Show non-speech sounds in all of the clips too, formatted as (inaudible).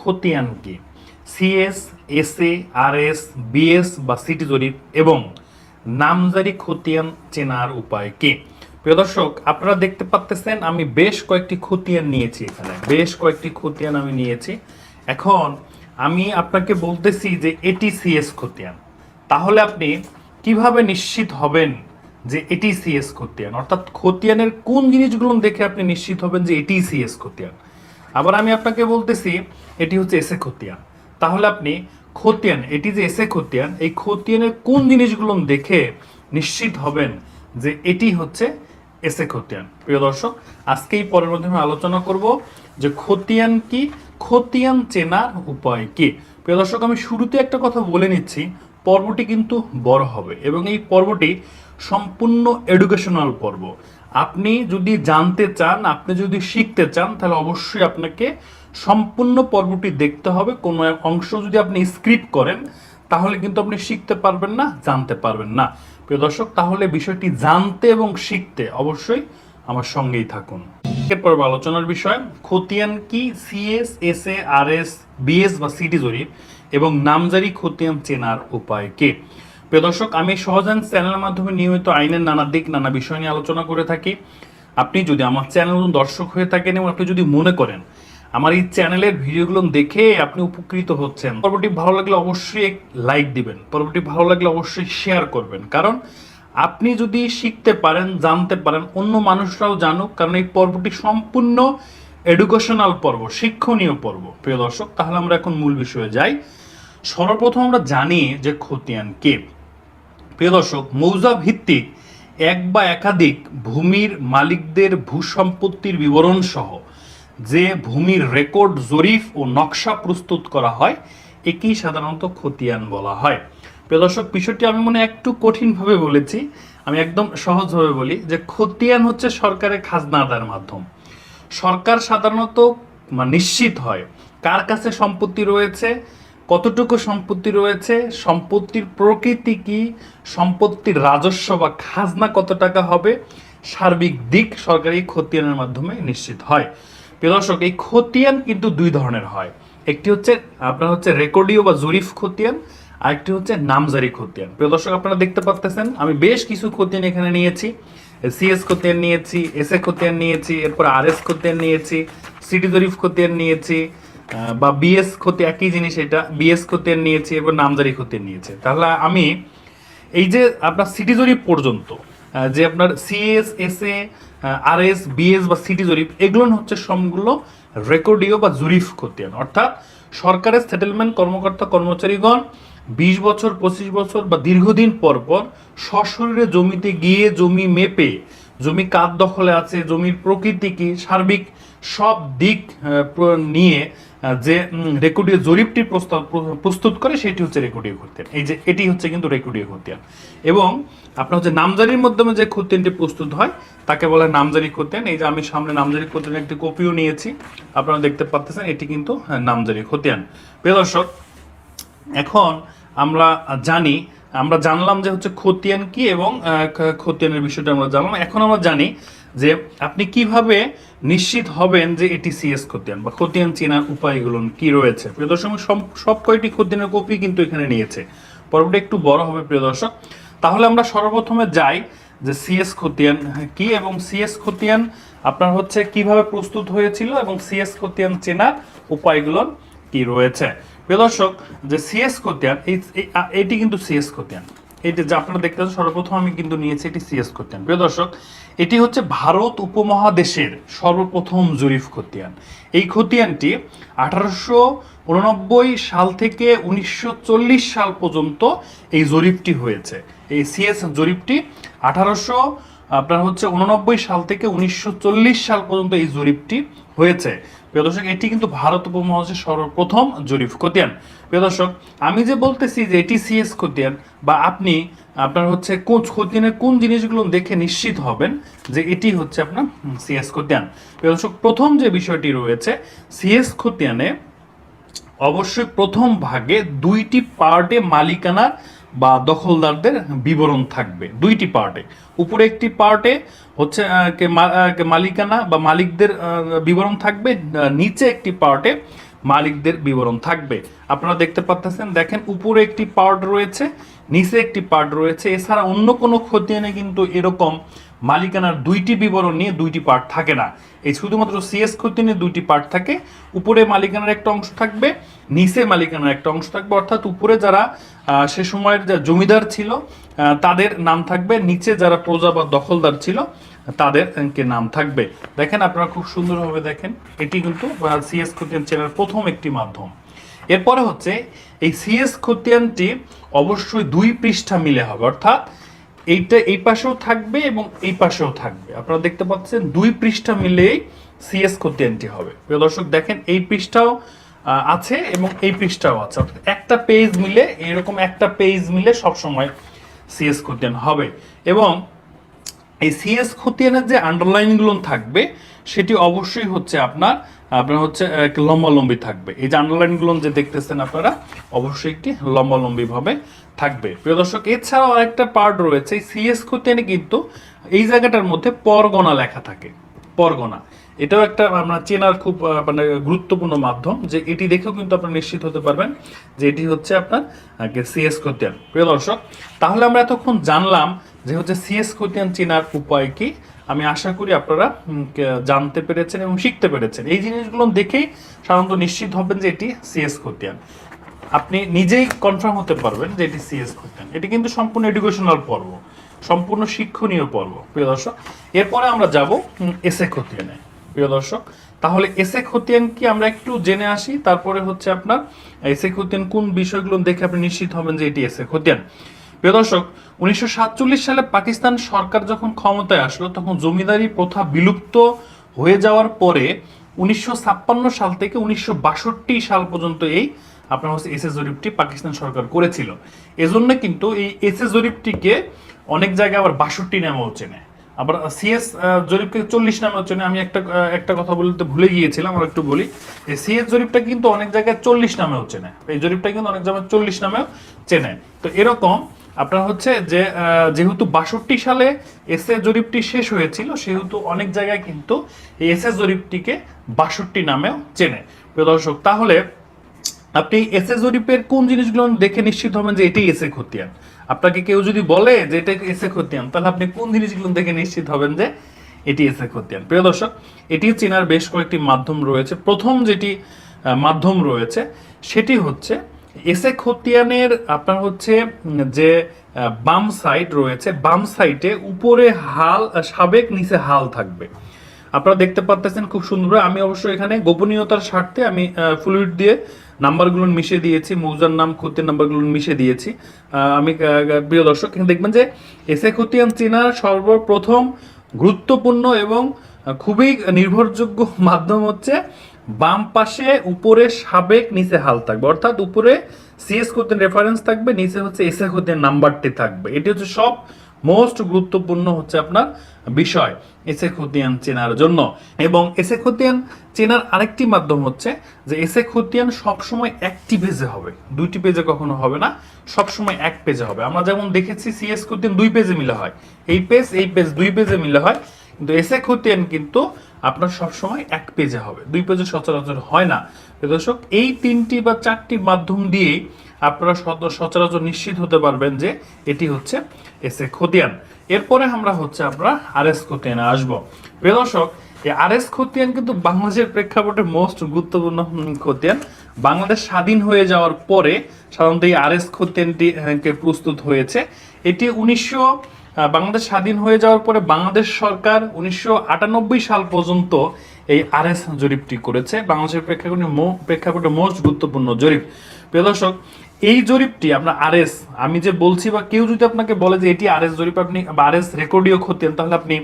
খতিয়ান কি? CS S A R S BS বা সিটি জরিপ এবং নামজারি খতিয়ান চেনার উপায় কি? প্রিয় দর্শক, আপনারা দেখতে পাচ্তেছেন আমি বেশ কয়েকটি খতিয়ান নিয়েছি এখানে। বেশ কয়েকটি খতিয়ান আমি নিয়েছি। এখন আমি আপনাকে বলতেছি যে এটি সিএস খতিয়ান। তাহলে আপনি কীভাবে নিশ্চিত হবেন যে এটি সিএস খতিয়ান? অর্থাৎ খতিয়ানের কোন জিনিসগুলো দেখে আপনি নিশ্চিত হবেন যে এটি সিএস খতিয়ান? আবার আমি আপনাকে বলতেছি এটি হচ্ছে এসে খতিয়ান। তাহলে আপনি খতিয়ান, এটি যে এসে খতিয়ান, এই খতিয়ানের কোন জিনিসগুলো দেখে নিশ্চিত হবেন যে এটি হচ্ছে এসে খতিয়ান? প্রিয় দর্শক, আজকে এই পরের মাধ্যমে আলোচনা করব যে খতিয়ান কি, খতিয়ান চেনার উপায় কি। প্রিয় দর্শক, আমি শুরুতে একটা কথা বলে নিচ্ছি, পর্বটি কিন্তু বড় হবে এবং এই পর্বটি সম্পূর্ণ এডুকেশনাল পর্ব। আপনি যদি জানতে চান, আপনি যদি শিখতে চান, তাহলে অবশ্যই আপনাকে সম্পূর্ণ পর্বটি দেখতে হবে। কোনো অংশ যদি আপনি স্ক্রিপ্ট করেন, তাহলে কিন্তু আপনি শিখতে পারবেন না, জানতে পারবেন না। প্রিয় দর্শক, তাহলে বিষয়টি জানতে এবং শিখতে অবশ্যই আমার সঙ্গেই থাকুন। এরপর আলোচনার বিষয়, খতিয়ান কি? CS S A R S BS বা সিটি জরিপ এবং নামজারি খতিয়ান চেনার উপায় কে? প্রিয় দর্শক, আমি সহজান চ্যানেলের মাধ্যমে নিয়মিত আইনের নানা দিক, নানা বিষয় নিয়ে আলোচনা করে থাকি। আপনি যদি আমার চ্যানেল দর্শক হয়ে থাকেন এবং আপনি যদি মনে করেন আমার এই চ্যানেলের ভিডিওগুলো দেখে আপনি উপকৃত হচ্ছেন। পর্বটি ভালো লাগলে অবশ্যই লাইক দিবেন। পর্বটি ভালো লাগলে অবশ্যই শেয়ার করবেন। কারণ আপনি যদি শিখতে পারেন, জানতে পারেন, অন্য মানুষরাও জানুক, কারণ এই পর্বটি সম্পূর্ণ এডুকেশনাল পর্ব, শিক্ষণীয় পর্ব। প্রিয় দর্শক, তাহলে আমরা এখন মূল বিষয়ে যাই। সর্বপ্রথম আমরা জানি যে খতিয়ান কে। প্রিয় দর্শক, মৌজা ভিত্তিক এক বা একাধিক ভূমির মালিকদের ভূসম্পত্তির বিবরণ সহ যে ভূমির রেকর্ড জরিফ ও নকশা প্রস্তুত করা হয়, একেই সাধারণত খতিয়ান বলা হয়। প্রিয় দর্শক, বিষয়টি আমি মনে একটু কঠিনভাবে বলেছি। আমি একদম সহজভাবে বলি যে খতিয়ান হচ্ছে সরকারের খাজনা আদায়ের মাধ্যম। সরকার সাধারণত নিশ্চিত হয় কার কাছে সম্পত্তি রয়েছে, কতটুকু সম্পত্তি রয়েছে, সম্পত্তির প্রকৃতি কি, সম্পত্তির রাজস্ব বা খাজনা কত টাকা হবে, সার্বিক দিক সরকারি খতিয়ানের মাধ্যমে নিশ্চিত হয়। প্রিয় দর্শক, এই খতিয়ান কিন্তু দুই ধরনের হয়। একটি হচ্ছে, আপনার হচ্ছে রেকর্ডিও বা জরিফ খতিয়ান, আরেকটি হচ্ছে নামজারি খতিয়ান। প্রিয় দর্শক, আপনারা দেখতে পাচ্ছেন আমি বেশ কিছু খতিয়ান এখানে নিয়েছি। সিএস খতিয়ান নিয়েছি এস এ খতিয়ান নিয়েছি, এরপর আর এস খতিয়ান নিয়েছি সিটি জরিফ খতিয়ান নিয়েছি বা বিএস ক্ষতি একই জিনিস এটা বিএস খতিয়ান নিয়েছি, এরপর নামজারি খতিয়ান নিয়েছি। তাহলে আমি এই যে আপনার সিটি জরিপ পর্যন্ত যে আপনার CS S A R S BS বা সিটি জরিপ, এগুলো হচ্ছে সবগুলো রেকর্ডিও বা জরিফ খতিয়ান। অর্থাৎ সরকারের সেটেলমেন্ট কর্মকর্তা কর্মচারীগণ বিশ বছর, পঁচিশ বছর বা দীর্ঘদিন পর পর সশরীরে জমিতে গিয়ে জমি মেপে, জমি কার দখলে আছে, জমির প্রকৃতি কি, সার্বিক সব দিক নিয়ে যে রেকর্ডীয় জরিপটি প্রস্তুত করে সেটি হচ্ছে রেকর্ডীয় খতিয়ান। এই যে এটি হচ্ছে কিন্তু রেকর্ডীয় খতিয়ান। এবং আপনার হচ্ছে নামজারির মাধ্যমে যে খতিয়ানটি প্রস্তুত হয় তাকে বলা নামজারি খতিয়ান। এই যে আমি সামনে নামজারি খতিয়ানের একটি কপিও নিয়েছি। আপনারা দেখতে পাচ্ছেন এটি কিন্তু হ্যাঁ, নামজারি খতিয়ান। প্রিয় দর্শক এখন আমরা জানি আমরা জানলাম যে হচ্ছে খতিয়ান কি এবং খতিয়ানের বিষয়টা আমরা জানলাম। এখন আমরা জানি যে আপনি কীভাবে নিশ্চিত হবেন যে এটি সিএস খতিয়ান বা খতিয়ান চেনার উপায়গুলো কি রয়েছে? প্রিয় দর্শক সব সব কয়টি খতিয়ানের কপি কিন্তু এখানে নিয়েছে। পর্বটা একটু বড় হবে, প্রিয় দর্শক। তাহলে আমরা সর্বপ্রথমে যাই যে সিএস খতিয়ান কি এবং সিএস খতিয়ান আপনার হচ্ছে কীভাবে প্রস্তুত হয়েছিল এবং সিএস খতিয়ান চেনার উপায়গুলো কি রয়েছে? প্রিয় দর্শক, যে সিএস খতিয়ান এটি কিন্তু সিএস খতিয়ান। এটি যে আপনারা দেখতে সর্বপ্রথম আমি কিন্তু নিয়েছি এটি সিএস খতিয়ান। প্রিয় দর্শক এটি হচ্ছে ভারত উপমহাদেশের সর্বপ্রথম জরিফ খতিয়ান। এই খতিয়ানটি আঠারোশো উননব্বই সাল থেকে উনিশশো চল্লিশ সাল পর্যন্ত এই জরিপটি হয়েছে। এই সিএস জরিপটি আঠারোশো, আপনার হচ্ছে উননব্বই সাল থেকে উনিশশো চল্লিশ সাল পর্যন্ত এই জরিপটি হয়েছে। প্রিয় দর্শক, এটি কিন্তু ভারত উপমহাদেশের সর্বপ্রথম জরিফ খতিয়ান। প্রিয় দর্শক, আমি যে বলতেছি যে এটি সিএস খতিয়ান বা আপনি আপনার হচ্ছে কোন খতিয়ানের কোন জিনিসগুলো দেখে নিশ্চিত হবেন যে এটি হচ্ছে আপনার সিএস খতিয়ান দর্শক, প্রথম যে বিষয়টি রয়েছে সিএস খতিয়ানে অবশ্যই প্রথম ভাগে দুইটি পার্টে মালিকানা বা দখলদারদের বিবরণ থাকবে। দুইটি পার্টে। উপরে একটি পার্টে হচ্ছে মালিকানা বা মালিকদের বিবরণ থাকবে নিচে একটি পার্টে মালিকদের বিবরণ থাকবে। আপনারা দেখতে পাচ্ছেন দেখেন উপরে একটি পার্ট রয়েছে নিচে একটি পার্ট রয়েছে। এছাড়া অন্য কোনো খতিয়ানে কিন্তু এরকম মালিকানার দুইটি বিবরণ নিয়ে দুইটি পার্ট থাকে না। এই শুধুমাত্র সিএস খতিয়ানে দুইটি পার্ট থাকে। উপরে মালিকানার একটা অংশ থাকবে, নিচে মালিকানার একটা অংশ থাকবে। অর্থাৎ উপরে যারা সে সময়ের যা জমিদার ছিল তাদের নাম থাকবে। নিচে যারা প্রজা বা দখলদার ছিল, তাদের কে নাম থাকবে। দেখেন আপনারা খুব সুন্দরভাবে দেখেন। এটি কিন্তু সিএস খতিয়ান চেনার প্রথম একটি মাধ্যম। এরপরে হচ্ছে এই সিএস খতিয়ানটি অবশ্যই দুই পৃষ্ঠা মিলে হবে, অর্থাৎ এইটা এই পাশেও থাকবে এবং এই পাশেও থাকবে। আপনারা দেখতে পাচ্ছেন দুই পৃষ্ঠা মিলেই সিএস খতিয়ানটি হবে। প্রিয় দর্শক, দেখেন এই পৃষ্ঠাও আছে এবং এই পৃষ্ঠাও আছে। অর্থাৎ একটা পেজ মিলে, এরকম একটা পেজ মিলে সবসময় সিএস খতিয়ান হবে। এবং এই সিএস খতিয়ানের যে আন্ডারলাইনগুলো থাকবে, সেটি অবশ্যই হচ্ছে আপনার আপনার হচ্ছে লম্বালম্বি থাকবে। এই যে আন্ডারলাইনগুলো যে দেখতেছেন আপনারা, অবশ্যই একটি লম্বালম্বি ভাবে থাকবে। প্রিয় দর্শক, এছাড়াও আরেকটা পার্ট রয়েছে। এই সিএস খতিয়ানে কিন্তু এই জায়গাটার মধ্যে পরগনা লেখা থাকে। পরগনা এটাও একটা আমরা চেনার খুব মানে গুরুত্বপূর্ণ মাধ্যম যে এটি দেখেও কিন্তু আপনারা নিশ্চিত হতে পারবেন যে এটি হচ্ছে আপনার সিএস খতিয়ান। প্রিয় দর্শক, তাহলে আমরা এতক্ষণ জানলাম যে হচ্ছে সিএস খতিয়ান চেনার উপায় কি? আমি আশা করি আপনারা জানতে পেরেছেন এবং শিখতে পেরেছেন। এই জিনিসগুলো দেখেই সাধারণত নিশ্চিত হবেন যে এটি সিএস খতিয়ান। আপনি নিজেই কনফার্ম হতে পারবেন যে এটি সিএস খতিয়ান। এটি কিন্তু সম্পূর্ণ এডুকেশনাল পর্ব, সম্পূর্ণ শিক্ষণীয় পর্ব, প্রিয় দর্শক। এরপরে আমরা যাব এসে খতিয়ানে, প্রিয় দর্শক। তাহলে এসে খতিয়ান কি আমরা একটু জেনে আসি? তারপরে হচ্ছে আপনার এসে খতিয়ান কোন বিষয়গুলো দেখে আপনি নিশ্চিত হবেন যে এটি এসে খতিয়ান। প্রিয় দর্শক উনিশশো সাতচল্লিশ সালে পাকিস্তান সরকার যখন ক্ষমতায় আসলো, তখন জমিদারি প্রথা বিলুপ্ত হয়ে যাওয়ার পরে উনিশশো সাল থেকে উনিশশো সাল পর্যন্ত এই আপনার হচ্ছে এসএ জরিপটি পাকিস্তান সরকার করেছিল। এজন্য কিন্তু এই এসএ জরিপটিকে অনেক জায়গায় আবার বাষট্টি নামেও চেনে। আবার সিএস জরিপকে চল্লিশ নামেও চেনে। আমি একটা একটা কথা বলতে ভুলে গিয়েছিলাম, আর একটু বলি। এই সিএস জরিপটা কিন্তু অনেক জায়গায় চল্লিশ নামেও চেনে। এই জরিপটা কিন্তু অনেক জায়গায় চল্লিশ নামেও চেনে। তো এরকম আপনার হচ্ছে যে যেহেতু বাষট্টি সালে এসএ জরিপটি শেষ হয়েছিল, সেহেতু অনেক জায়গায় কিন্তু এই এসএ জরিপটিকে বাষট্টি নামেও চেনে। প্রিয় দর্শক, তাহলে আপনি এসএ জরিপের কোন জিনিসগুলো দেখে নিশ্চিত হবেন যে এটাই এসএ খতিয়ান? আপনাকে কেউ যদি বলে যে এটা এসএ খতিয়ান, তাহলে আপনি কোন জিনিসগুলো দেখে নিশ্চিত হবেন যে এটি এসএ খতিয়ান? প্রিয় দর্শক, এটি চেনার বেশ কয়েকটি মাধ্যম রয়েছে। প্রথম যেটি মাধ্যম রয়েছে, সেটি হচ্ছে এসএ খতিয়ানের আপনার হচ্ছে যে বাম সাইড রয়েছে, বাম সাইডে উপরে হাল সাবেক, নিচে হাল থাকবে। আপনারা দেখতে পাচ্ছেন খুব সুন্দর আমি অবশ্য এখানে গোপনীয়তার স্বার্থে আমি ফ্লুইড দিয়ে নাম্বারগুলো মিশিয়ে দিয়েছি, মৌজার নাম, খতিয়ান নাম্বারগুলো মিশিয়ে দিয়েছি। আমি প্রিয় দর্শক, এখানে দেখবেন যে, এসে খতিয়ান চেনার সর্বপ্রথম গুরুত্বপূর্ণ এবং খুবই নির্ভরযোগ্য (laughs) মাধ্যম হচ্ছে বাম পাশে উপরে সাবেক, নিচে হাল থাকবে। অর্থাৎ উপরে সিএস খতিয়ান রেফারেন্স থাকবে, নিচে হচ্ছে এসএ খতিয়ান নাম্বারটি থাকবে। এটি হচ্ছে সব মোস্ট গুরুত্বপূর্ণ হচ্ছে আপনার বিষয় এসে খতিয়ান চেনার জন্য। এবং এসে খতিয়ান চেনার আরেকটি মাধ্যম হচ্ছে যে এসে খতিয়ান সবসময় একটি পেজে হবে। দুইটি পেজে কখনো হবে না, সবসময় এক পেজে হবে। আমরা যেমন দেখেছি সিএস খতিয়ান দুই পেজে মিলে হয়। এই পেজ এই পেজ দুই পেজে মিলে হয়। কিন্তু এসে খতিয়ান কিন্তু আপনার সবসময় এক পেজে হবে। দুই পেজে সচরাচর হয় না। দর্শক, এই তিনটি বা চারটি মাধ্যম দিয়েই আপনারা সচরাচর নিশ্চিত হতে পারবেন যে এটি হচ্ছে এসে খতিয়ান। এরপরে আমরা হচ্ছে আমরা আর এস খতিয়ানে আসব। প্রিয় দর্শক, এই আর এস খতিয়ান কিন্তু বাংলাদেশের প্রেক্ষাপটে মোস্ট গুরুত্বপূর্ণ খতিয়ান। বাংলাদেশ স্বাধীন হয়ে যাওয়ার পরে সাধারণত এই আর এস খতিয়ানটি প্রস্তুত হয়েছে। এটি উনিশশো বাংলাদেশ স্বাধীন হয়ে যাওয়ার পরে বাংলাদেশ সরকার উনিশশো আটানব্বই সাল পর্যন্ত এই আর এস জরিপটি করেছে। বাংলাদেশের প্রেক্ষাপটে প্রেক্ষাপটে মোস্ট গুরুত্বপূর্ণ জরিপ। প্রিয় দর্শক, এই জরিপটি আমরা আরএস, আমি যে বলছি বা কেউ যদি আপনাকে বলে যে এটি আরএস জরিপ, আপনি বা আরএস রেকর্ডীয় খতিয়ান, তাহলে আপনি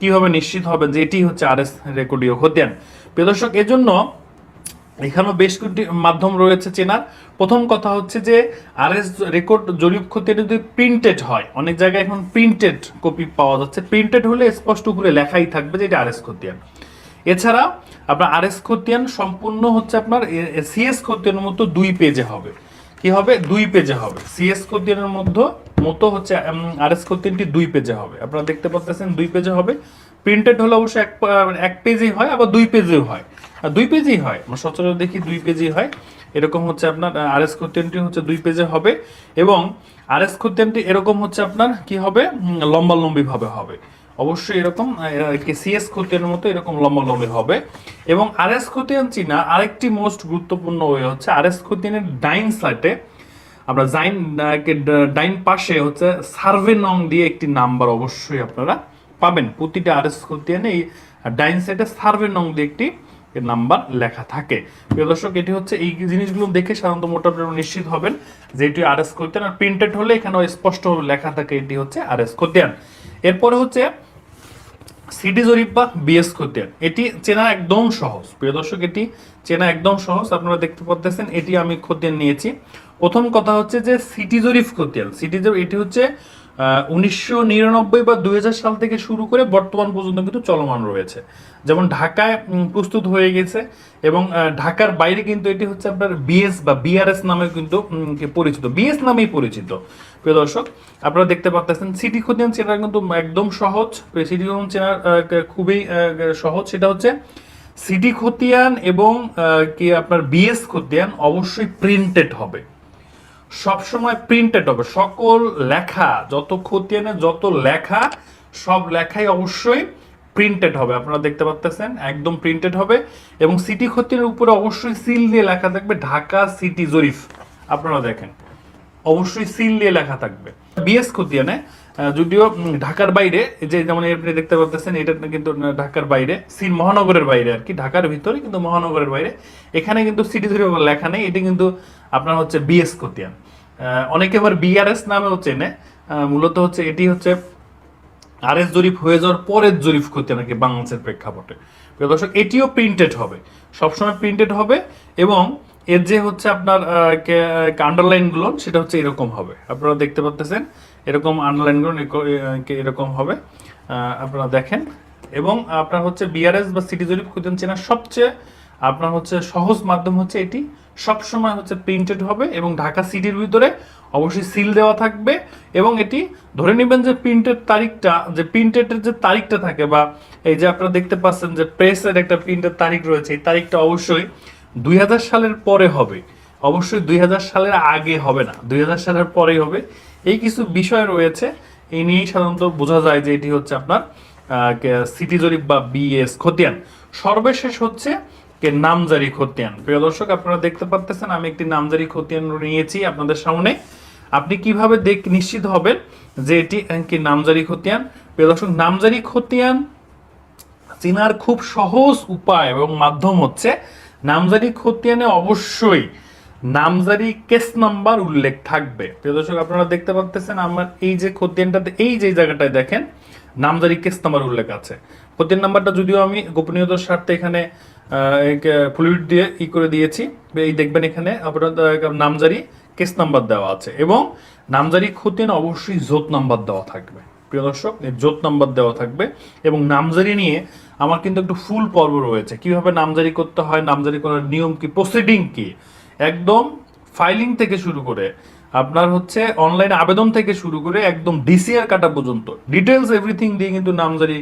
কীভাবে নিশ্চিত হবেন যে এটি হচ্ছে আরএস রেকর্ডীয় খতিয়ান? প্রিয় দর্শক, এজন্য এখানেও বেশ কয়েকটি মাধ্যম রয়েছে চেনার। প্রথম কথা হচ্ছে যে আর এস রেকর্ড জরিপ খতিয়ান যদি প্রিন্টেড হয়, অনেক জায়গায় এখন প্রিন্টেড কপি পাওয়া যাচ্ছে। প্রিন্টেড হলে স্পষ্ট করে লেখাই থাকবে যে এটা আর এস খতিয়ান। এছাড়া আপনার আর এস খতিয়ান সম্পূর্ণ হচ্ছে আপনার সিএস খতিয়ানের মতো দুই পেজে হবে। কি হবে? দুই পেজে হবে। সিএস খতিয়ানের মধ্যে, মতো হচ্ছে আর এস খতিয়ানটি দুই পেজে হবে। আপনারা দেখতে পাচ্ছেন দুই পেজে হবে। প্রিন্টেড হলে অবশ্যই এক এক পেজেই হয়, আবার দুই পেজেও হয়। দুই পেজই হয়। আমরা সচরাচর দেখি দুই পেজই হয়। এরকম হচ্ছে আপনার আর এস খতিয়ানটি হচ্ছে দুই পেজে হবে এবং আর এস খতিয়ানটি এরকম হচ্ছে আপনার কি হবে? উম, লম্বালম্বি ভাবে হবে। অবশ্যই এরকম সিএস খতিয়ানের মতো এরকম লম্বা লম্বি হবে। এবং আর এস খতিয়ান চিনা আরেকটি মোস্ট গুরুত্বপূর্ণ ওয়ে হচ্ছে আর এস খতিয়ানের ডাইন সাইডে আমরা জাইন ডাইন পাশে হচ্ছে সার্ভে নং দিয়ে একটি নাম্বার অবশ্যই আপনারা পাবেন। প্রতিটা আর এস খতিয়ানে এই ডাইন সাইডে সার্ভে নং দিয়ে একটি নাম্বার লেখা থাকে। প্রিয় দর্শক, এটি হচ্ছে এই জিনিসগুলো দেখে সাধারণত মোটামুটি নিশ্চিত হবেন যে এটি আর এস খতিয়ান আর প্রিন্টেড হলে এখানে স্পষ্ট লেখা থাকে এটি হচ্ছে আর এস খতিয়ান এরপরে হচ্ছে সিটি জরিপ বা বিএস খতিয়ান এটি চেনা একদম সহজ। প্রিয় দর্শক, এটি চেনা একদম সহজ। আপনারা দেখতে পাচ্ছেন এটি আমি খতিয়ান নিয়েছি। প্রথম কথা হচ্ছে যে সিটি জরিপ খতিয়ান সিটি জরিপ, এটি হচ্ছে উনিশশো নিরানব্বই বা দুই হাজার সাল থেকে শুরু করে বর্তমান পর্যন্ত কিন্তু চলমান রয়েছে। যেমন ঢাকায় প্রস্তুত হয়ে গেছে এবং ঢাকার বাইরে কিন্তু এটি হচ্ছে আপনার বিএস বা বিআরএস নামে কিন্তু পরিচিত। বিএস নামেই পরিচিত, প্রিয় দর্শক। আপনারা দেখতে পাচ্ছেন সিটি খতিয়ান চেনা কিন্তু একদম সহজ। সিটি খতিয়ান চেনার খুবই সহজ। সেটা হচ্ছে সিটি খতিয়ান এবং কি আপনার বিএস খতিয়ান অবশ্যই প্রিন্টেড হবে। সবসময় প্রিন্টেড হবে। সকল লেখা, যত খতিয়ানে যত লেখা, সব লেখাই অবশ্যই প্রিন্টেড হবে। আপনারা দেখতে পাচ্ছেন একদম প্রিন্টেড হবে। এবং সিটি খতিয়ানের উপরে অবশ্যই সিল দিয়ে লেখা থাকবে, ঢাকা সিটি জরিফ। আপনারা দেখেন। অবশ্যই সিল দিয়ে লেখা থাকবে। বিএস খতিয়ানে আহ, যদিও ঢাকার বাইরে যে যেমন আপনি দেখতে পাচ্ছেন এটা কিন্তু ঢাকার বাইরে সিল মহানগরের বাইরে আর কি ঢাকার ভিতরে কিন্তু মহানগরের বাইরে। এখানে কিন্তু সিটি জরিপ লেখা নেই এটি কিন্তু আপনার হচ্ছে বিএস খতিয়ান। অনেকে আবার বিআরএস নামেও চেনে। মূলত হচ্ছে এটি হচ্ছে আরএস জরিপ হয়ে যাওয়ার পরের জরিপ করতে নাকি বাংলাদেশের প্রেক্ষাপটে। প্রিয় দর্শক এটিও প্রিন্টেড হবে। সবসময় প্রিন্টেড হবে এবং এর যে হচ্ছে আপনার আন্ডারলাইনগুলো সেটা হচ্ছে এরকম হবে। আপনারা দেখতে পাচ্ছেন এরকম আন্ডারলাইনগুলো এরকম হবে। আপনারা দেখেন। এবং আপনার হচ্ছে বিআরএস বা সিটি জরিপ খুঁজেন চেনার সবচেয়ে আপনার হচ্ছে সহজ মাধ্যম হচ্ছে এটি। সবসময় হচ্ছে প্রিন্টেড হবে এবং ঢাকা সিটির ভিতরে অবশ্যই সিল দেওয়া থাকবে। এবং এটি ধরে নেবেন যে প্রিন্টেড তারিখটা, যে প্রিন্টেডের যে তারিখটা থাকে বা এই যে আপনারা দেখতে পাচ্ছেন যে প্রেসের একটা প্রিন্টের তারিখ রয়েছে, এই তারিখটা অবশ্যই দুই হাজার সালের পরে হবে। অবশ্যই দুই হাজার সালের আগে হবে না। দুই হাজার সালের পরেই হবে। এই কিছু বিষয় রয়েছে, এই নিয়েই সাধারণত বোঝা যায় যে এটি হচ্ছে আপনার সিটি জরিপ বা বিএস খতিয়ান। সর্বশেষ হচ্ছে কে নামজারি খতিয়ান। প্রিয় দর্শক, আপনারা দেখতে পাচ্ছেন আমি একটি নামজারি খতিয়ান নিয়েছি আপনাদের সামনে। আপনি কীভাবে দেখ, নিশ্চিত হবেন যে এটি কি নামজারি খতিয়ান? প্রিয় দর্শক, নামজারি খতিয়ান চেনার খুব সহজ উপায় এবং মাধ্যম হচ্ছে নামজারি খতিয়ানে অবশ্যই নামজারি কেস নাম্বার উল্লেখ থাকবে। প্রিয় দর্শক, আপনারা দেখতে পাচ্ছেন আমার এই যে খতিয়ানটাতে, এই যে জায়গাটায় দেখেন, নামজারি কেস নাম্বার উল্লেখ আছে। খতিয়ান নাম্বারটা যদিও আমি গোপনীয়তার স্বার্থে এখানে ফ্লুইড দিয়ে ই করে দিয়েছি, এই দেখবেন এখানে আপনার নামজারি কেস নাম্বার দেওয়া আছে এবং নামজারি খতিয়ান অবশ্যই জোত নাম্বার দেওয়া থাকবে। প্রিয় দর্শক জোত নাম্বার দেওয়া থাকবে। এবং নামজারি নিয়ে আমার কিন্তু একটু ফুল পর্ব রয়েছে। কীভাবে নামজারি করতে হয়, নামজারি করার নিয়ম কি প্রসিডিং কি? একদম ফাইলিং থেকে শুরু করে আপনার হচ্ছে অনলাইনে আবেদন থেকে শুরু করে একদম ডিসিআর কাটা পর্যন্ত ডিটেলস এভরিথিং দিয়ে কিন্তু নামজারি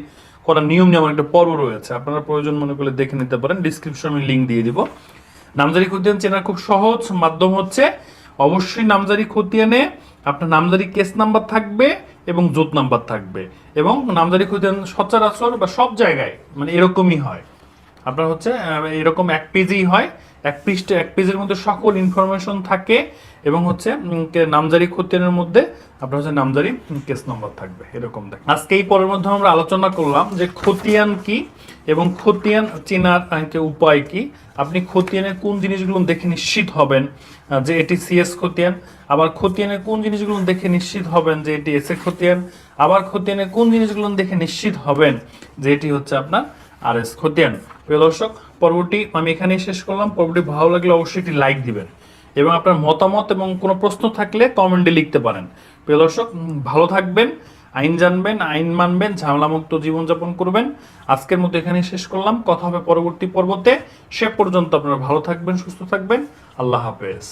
করার নিয়ম নিয়ে আমার একটা পর্ব রয়েছে। আপনারা প্রয়োজন মনে করলে দেখে নিতে পারেন ডিসক্রিপশনে লিঙ্ক দিয়ে দিব। নামজারি খতিয়ান চেনার খুব সহজ মাধ্যম হচ্ছে, অবশ্যই নামজারি খতিয়ানে আপনার নামজারি কেস নাম্বার থাকবে এবং জোত নাম্বার থাকবে এবং নামজারি খতিয়ান সচরাচর বা সব জায়গায় মানে এরকমই হয়। আপনার হচ্ছে এরকম এক পেজেই হয়, এক পৃষ্ঠে, এক পেজের মধ্যে সকল ইনফরমেশন থাকে এবং হচ্ছে নামজারি খতিয়ানের মধ্যে আপনার হচ্ছে নামজারি কেস নম্বর থাকবে, এরকম দেখ। আজকে এই পরের মধ্যে আমরা আলোচনা করলাম যে খতিয়ান কি এবং খতিয়ান চেনার উপায় কি। আপনি খতিয়ানের কোন জিনিসগুলো দেখে নিশ্চিত হবেন যে এটি সিএস খতিয়ান। আবার খতিয়ানের কোন জিনিসগুলো দেখে নিশ্চিত হবেন যে এটি এসএ খতিয়ান? আবার খতিয়ানের কোন জিনিসগুলো দেখে নিশ্চিত হবেন যে এটি হচ্ছে আপনার আর এস খতিয়ান? প্রিয় দর্শক পরবর্তী আমি এখানেই শেষ করলাম। পর্বটি ভালো লাগলে অবশ্যই একটি লাইক দিবেন এবং আপনার মতামত এবং কোনো প্রশ্ন থাকলে কমেন্টে লিখতে পারেন। প্রিয় দর্শক ভালো থাকবেন, আইন জানবেন, আইন মানবেন, ঝামেলামুক্ত জীবনযাপন করবেন। আজকের মতো এখানেই শেষ করলাম। কথা হবে পরবর্তী পর্বতে। সে পর্যন্ত আপনারা ভালো থাকবেন, সুস্থ থাকবেন। আল্লাহ হাফেজ।